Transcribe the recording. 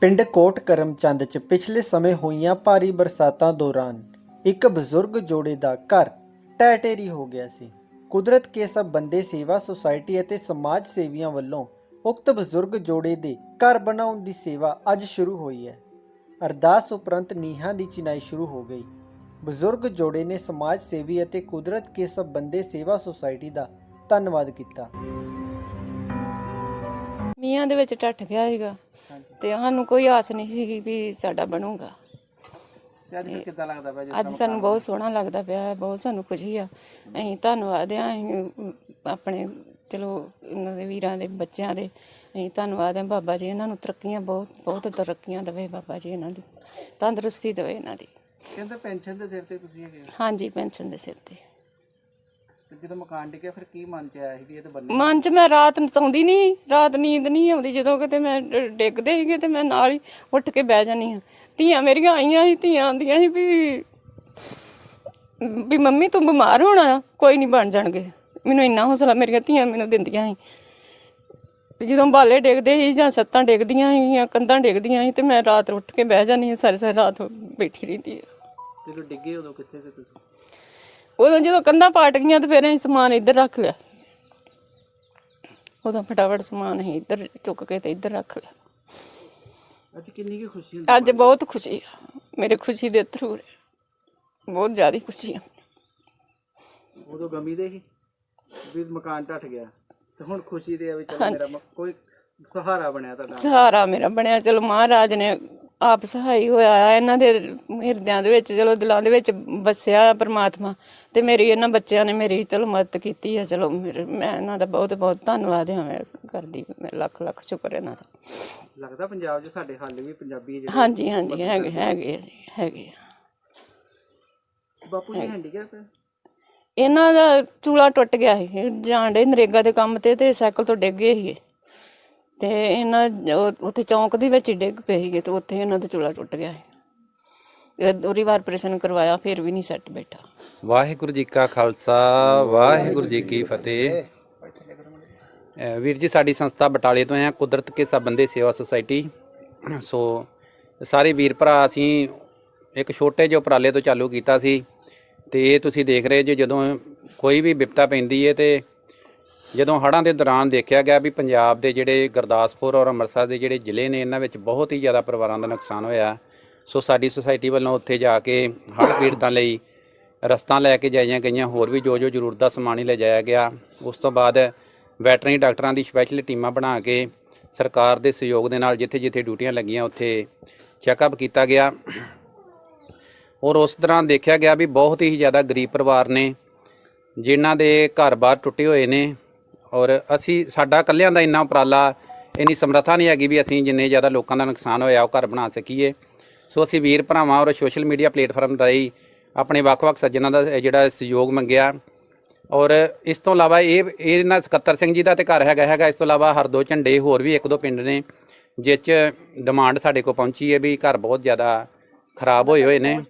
ਪਿੰਡ ਕੋਟ ਕਰਮਚੰਦ 'ਚ ਪਿਛਲੇ ਸਮੇਂ ਹੋਈਆਂ ਭਾਰੀ ਬਰਸਾਤਾਂ ਦੌਰਾਨ ਇੱਕ ਬਜ਼ੁਰਗ ਜੋੜੇ ਦਾ ਘਰ ਟੈਟੇਰੀ ਹੋ ਗਿਆ ਸੀ। ਕੁਦਰਤ ਕੇ ਸਭ ਬੰਦੇ ਸੇਵਾ ਸੁਸਾਇਟੀ ਅਤੇ ਸਮਾਜ ਸੇਵੀਆਂ ਵੱਲੋਂ ਉਕਤ ਬਜ਼ੁਰਗ ਜੋੜੇ ਦੇ ਘਰ ਬਣਾਉਣ ਦੀ ਸੇਵਾ ਅੱਜ ਸ਼ੁਰੂ ਹੋਈ ਹੈ। ਅਰਦਾਸ ਉਪਰੰਤ ਨੀਹਾਂ ਦੀ ਚਿਨਾਈ ਸ਼ੁਰੂ ਹੋ ਗਈ। ਬਜ਼ੁਰਗ ਜੋੜੇ ਨੇ ਸਮਾਜ ਸੇਵੀ ਅਤੇ ਕੁਦਰਤ ਕੇ ਸਭ ਬੰਦੇ ਸੇਵਾ ਸੁਸਾਇਟੀ ਦਾ ਧੰਨਵਾਦ ਕੀਤਾ। ਮੀਆਂ ਦੇ ਵਿੱਚ ਟੱਟ ਗਿਆ ਸੀਗਾ। ਤੇ ਸਾਨੂੰ ਕੋਈ ਆਸ ਨਹੀਂ ਸੀ ਵੀ ਸਾਡਾ ਬਣੂਗਾ। ਅੱਜ ਕਿੱਦਾਂ ਲੱਗਦਾ ਪਿਆ ਅੱਜ ਸਾਨੂੰ ਬਹੁਤ ਸੋਹਣਾ ਲੱਗਦਾ ਪਿਆ ਹੈ, ਬਹੁਤ ਸਾਨੂੰ ਖੁਸ਼ੀ ਆ। ਅਸੀਂ ਧੰਨਵਾਦ ਆ ਅਸੀਂ ਆਪਣੇ ਚਲੋ ਇਹਨਾਂ ਦੇ ਵੀਰਾਂ ਦੇ ਬੱਚਿਆਂ ਦੇ ਅਸੀਂ ਧੰਨਵਾਦ ਆ। ਬਾਬਾ ਜੀ ਇਹਨਾਂ ਨੂੰ ਤਰੱਕੀਆਂ ਬਹੁਤ ਬਹੁਤ ਤਰੱਕੀਆਂ ਦੇਵੇ ਬਾਬਾ ਜੀ ਇਹਨਾਂ ਦੀ ਤੰਦਰੁਸਤੀ ਦੇਵੇ ਇਹਨਾਂ ਦੀ। ਕਹਿੰਦੇ ਪੈਨਸ਼ਨ ਦੇ ਸਿਰ ਤੇ ਤੁਸੀਂ ਹੈਗੇ ਹੋ। ਹਾਂਜੀ ਪੈਨਸ਼ਨ ਦੇ ਸਿਰ ਤੇ। ਤੇ ਜਦੋਂ ਮਕਾਨ ਡਿੱਗਿਆ ਫਿਰ ਕੀ ਮਨ ਚ ਆਇਆ ਸੀ ਵੀ ਇਹ ਤਾਂ ਬੰਨੇ? ਮਨ ਚ ਮੈਂ ਰਾਤ ਨੂੰ ਸੌਂਦੀ ਨਹੀਂ ਰਾਤ ਨੀਂਦ ਨਹੀਂ ਆਉਂਦੀ ਜਦੋਂ ਕਿਤੇ ਮੈਂ ਡ- ਡਿੱਗਦੇ ਸੀਗੇ ਤੇ ਮੈਂ ਨਾਲ ਹੀ ਉੱਠ ਕੇ ਬਹਿ ਜਾਨੀ ਹਾਂ। ਧੀਆਂ ਮੇਰੀਆਂ ਆਈਆਂ ਸੀ ਧੀਆਂ ਆਂਦੀਆਂ ਸੀ ਵੀ ਵੀ ਮੰਮੀ ਤੂੰ ਬਿਮਾਰ ਹੋਣਾ ਆ ਕੋਈ ਨਹੀਂ ਬਣ ਜਾਣਗੇ। ਮੈਨੂੰ ਇੰਨਾ ਹੌਸਲਾ ਮੇਰੀਆਂ ਧੀਆਂ ਮੈਨੂੰ ਦਿੰਦੀਆਂ ਸੀ। ਵੀ ਜਦੋਂ ਬਾਲੇ ਡਿੱਗਦੇ ਸੀ ਜਾਂ ਛੱਤਾਂ ਡਿੱਗਦੀਆਂ ਸੀ ਜਾਂ ਕੰਧਾਂ ਡਿੱਗਦੀਆਂ ਸੀ ਤੇ ਮੈਂ ਰਾਤ ਉੱਠ ਕੇ ਬਹਿ ਜਾਨੀ ਹਾਂ ਸਾਰੀ ਸਾਰੀ ਰਾਤ ਬੈਠੀ ਰਹਿੰਦੀ ਹਾਂ। ਜਦੋਂ ਡਿੱਗੇ ਉਦੋਂ ਕਿੱਥੇ ਸੀ ਤੁਸੀਂ? ਉਦੋਂ ਜਦੋਂ ਕੰਧਾਂ ਪਾਟ ਗਈਆਂ ਤੇ ਫਿਰ ਅਸੀਂ ਸਮਾਨ ਇੱਧਰ ਰੱਖ ਲਿਆ। ਉਦੋਂ ਫਟਾਫਟ ਸਮਾਨ ਅਸੀਂ ਇੱਧਰ ਚੁੱਕ ਕੇ ਤੇ ਇੱਧਰ ਰੱਖ ਲਿਆ। ਅੱਜ ਕਿੰਨੀ ਕੀ ਖੁਸ਼ੀ ਹੁੰਦੀ ਅੱਜ ਬਹੁਤ ਖੁਸ਼ੀ ਆ। ਮੇਰੇ ਖੁਸ਼ੀ ਦੇ ਥਰੂ ਬਹੁਤ ਜ਼ਿਆਦਾ ਖੁਸ਼ੀ ਆ। ਉਦੋਂ ਗਮੀ ਦੇ ਸੀ ਵੀ ਮਕਾਨ ਟੱਟ ਗਿਆ। ਤੇ ਹੁਣ ਖੁਸ਼ੀ ਦੇ ਆ ਵੀ ਚਲੋ ਮੇਰਾ ਮ- ਕੋਈ ਸਹਾਰਾ ਬਣਿਆ ਤੁਹਾਡਾ। ਸਹਾਰਾ ਮੇਰਾ ਬਣਿਆ। ਚਲੋ ਮਹਾਰਾਜ ਨੇ ਆਪ ਸਹਾਈ ਹੋਇਆ ਆ ਇਹਨਾਂ ਦੇ ਹਿਰਦਿਆਂ ਦੇ ਵਿੱਚ ਚਲੋ ਦਿਲਾਂ ਦੇ ਵਿੱਚ ਵਸਿਆ ਆ ਪ੍ਰਮਾਤਮਾ ਤੇ ਮੇਰੀ ਇਹਨਾਂ ਬੱਚਿਆਂ ਨੇ ਮੇਰੀ ਚਲੋ ਮਦਦ ਕੀਤੀ ਆ ਚਲੋ ਮੇਰੇ- ਮੈਂ ਇਹਨਾਂ ਦਾ ਬਹੁਤ ਬਹੁਤ ਧੰਨਵਾਦ ਹਾਂ ਮੈਂ ਕਰਦੀ ਮੈਂ ਲੱਖ ਲੱਖ ਸ਼ੁਕਰ ਇਹਨਾਂ ਦਾ। ਲੱਗਦਾ ਪੰਜਾਬ 'ਚ ਸਾਡੇ ਹਾਲੇ ਵੀ ਪੰਜਾਬੀ ਜਿਹੜੇ ਹਾਂਜੀ ਹਾਂਜੀ ਹੈਗੇ ਹੈਗੇ ਆ ਜੀ ਹੈਗੇ ਆ। ਬਾਪੂ ਜੀ ਹੈਂਡੀਕੈਪ ਹੈ ਇਹਨਾਂ ਦਾ ਚੂਲਾ ਟੁੱਟ ਗਿਆ ਸੀ ਇਹ ਜਾਣ ਡੇ ਨਰੇਗਾ ਦੇ ਕੰਮ ਤੇ ਤੇ ਸਾਈਕਲ ਤੋਂ ਡਿੱਗ ਗਏ ਸੀਗੇ। ਤੇ ਇਹਨਾਂ ਉਹ- ਉੱਥੇ ਚੌਂਕ ਦੇ ਵਿੱਚ ਹੀ ਡਿੱਗ ਪਏ ਸੀਗੇ ਤੇ ਉੱਥੇ ਇਹਨਾਂ ਦਾ ਚੂਲਾ ਟੁੱਟ ਗਿਆ ਸੀ। ਤੇ ਦੋਰੀ ਵਾਰ ਆਪਰੇਸ਼ਨ ਕਰਵਾਇਆ, ਫਿਰ ਵੀ ਨਹੀਂ ਸੈੱਟ ਬੈਠਾ। ਵਾਹਿਗੁਰੂ ਜੀ ਕਾ ਖਾਲਸਾ, ਵਾਹਿਗੁਰੂ ਜੀ ਕੀ ਫਤਿਹ। ਅਹ, ਵੀਰ ਜੀ, ਸਾਡੀ ਸੰਸਥਾ ਬਟਾਲੇ ਤੋਂ ਹੈ, ਕੁਦਰਤ ਕੇ ਸਬੰਧੇ ਸੇਵਾ ਸੁਸਾਇਟੀ। ਸੋ, ਸਾਰੇ ਵੀਰ ਭਰਾ, ਅਸੀਂ ਇੱਕ ਛੋਟੇ ਜਿਹੇ ਉਪਰਾਲੇ ਤੋਂ ਚਾਲੂ ਕੀਤਾ ਸੀ। ਤੇ ਇਹ ਤੁਸੀਂ ਦੇਖ ਰਹੇ ਜੇ ਜਦੋਂ ਕੋਈ ਵੀ ਵਿਪਤਾ ਪੈਂਦੀ ਹੈ ਤੇ ਜਦੋਂ ਹੜ੍ਹਾਂ ਦੇ ਦੌਰਾਨ ਦੇਖਿਆ ਗਿਆ ਵੀ ਪੰਜਾਬ ਦੇ ਜਿਹੜੇ ਗੁਰਦਾਸਪੁਰ ਔਰ ਅੰਮ੍ਰਿਤਸਰ ਦੇ ਜਿਹੜੇ ਜ਼ਿਲ੍ਹੇ ਨੇ, ਇਹਨਾਂ ਵਿੱਚ ਬਹੁਤ ਹੀ ਜ਼ਿਆਦਾ ਪਰਿਵਾਰਾਂ ਦਾ ਨੁਕਸਾਨ ਹੋਇਆ। ਸੋ ਸਾਡੀ ਸੁਸਾਇਟੀ ਵੱਲੋਂ ਉੱਥੇ ਜਾ ਕੇ ਹੜ੍ਹ ਪੀੜਤਾਂ ਲਈ ਰਸਤਾਂ ਲੈ ਕੇ ਜਾਈਆਂ ਗਈਆਂ, ਹੋਰ ਵੀ ਜੋ ਜੋ ਜ਼ਰੂਰਤ ਦਾ ਸਮਾਨ ਹੀ ਲਿਜਾਇਆ ਗਿਆ। ਉਸ ਤੋਂ ਬਾਅਦ ਵੈਟਰਨਰੀ ਡਾਕਟਰਾਂ ਦੀ ਸਪੈਸ਼ਲ ਟੀਮਾਂ ਬਣਾ ਕੇ ਸਰਕਾਰ ਦੇ ਸਹਿਯੋਗ ਦੇ ਨਾਲ ਜਿੱਥੇ ਜਿੱਥੇ ਡਿਊਟੀਆਂ ਲੱਗੀਆਂ, ਉੱਥੇ ਚੈੱਕਅਪ ਕੀਤਾ ਗਿਆ। ਔਰ ਉਸ ਦੌਰਾਨ ਦੇਖਿਆ ਗਿਆ ਵੀ ਬਹੁਤ ਹੀ ਜ਼ਿਆਦਾ ਗਰੀਬ ਪਰਿਵਾਰ ਨੇ, ਜਿਨ੍ਹਾਂ ਦੇ ਘਰ-ਬਾਰ ਟੁੱਟੇ ਹੋਏ ਨੇ। ਔਰ ਅਸੀਂ, ਸਾਡਾ ਇਕੱਲਿਆਂ ਦਾ ਇੰਨਾ ਉਪਰਾਲਾ, ਇੰਨੀ ਸਮਰੱਥਾ ਨਹੀਂ ਹੈਗੀ ਵੀ ਅਸੀਂ ਜਿੰਨੇ ਜ਼ਿਆਦਾ ਲੋਕਾਂ ਦਾ ਨੁਕਸਾਨ ਹੋਇਆ, ਉਹ ਘਰ ਬਣਾ ਸਕੀਏ। ਸੋ ਅਸੀਂ ਵੀਰ ਭਰਾਵਾਂ ਔਰ ਸੋਸ਼ਲ ਮੀਡੀਆ ਪਲੇਟਫਾਰਮ ਦਾ ਹੀ ਆਪਣੇ ਵੱਖ-ਵੱਖ ਸੱਜਣਾਂ ਦਾ ਜਿਹੜਾ ਸਹਿਯੋਗ ਮੰਗਿਆ। ਔਰ ਇਸ ਤੋਂ ਇਲਾਵਾ ਇਹ ਇਹ ਇਹਨਾਂ ਸਕੱਤਰ ਸਿੰਘ ਜੀ ਦਾ ਤੇ ਘਰ ਹੈਗਾ ਹੈਗਾ, ਇਸ ਤੋਂ ਇਲਾਵਾ ਹਰਦੋ ਝੰਡੇ ਹੋਰ ਵੀ ਇੱਕ ਦੋ ਪਿੰਡ ਨੇ ਜਿਸ 'ਚ ਡਿਮਾਂਡ ਸਾਡੇ ਕੋਲ ਪਹੁੰਚੀ ਹੈ ਵੀ ਘਰ ਬਹੁਤ ਜ਼ਿਆਦਾ ਖਰਾਬ ਹੋਏ ਹੋਏ ਨੇ।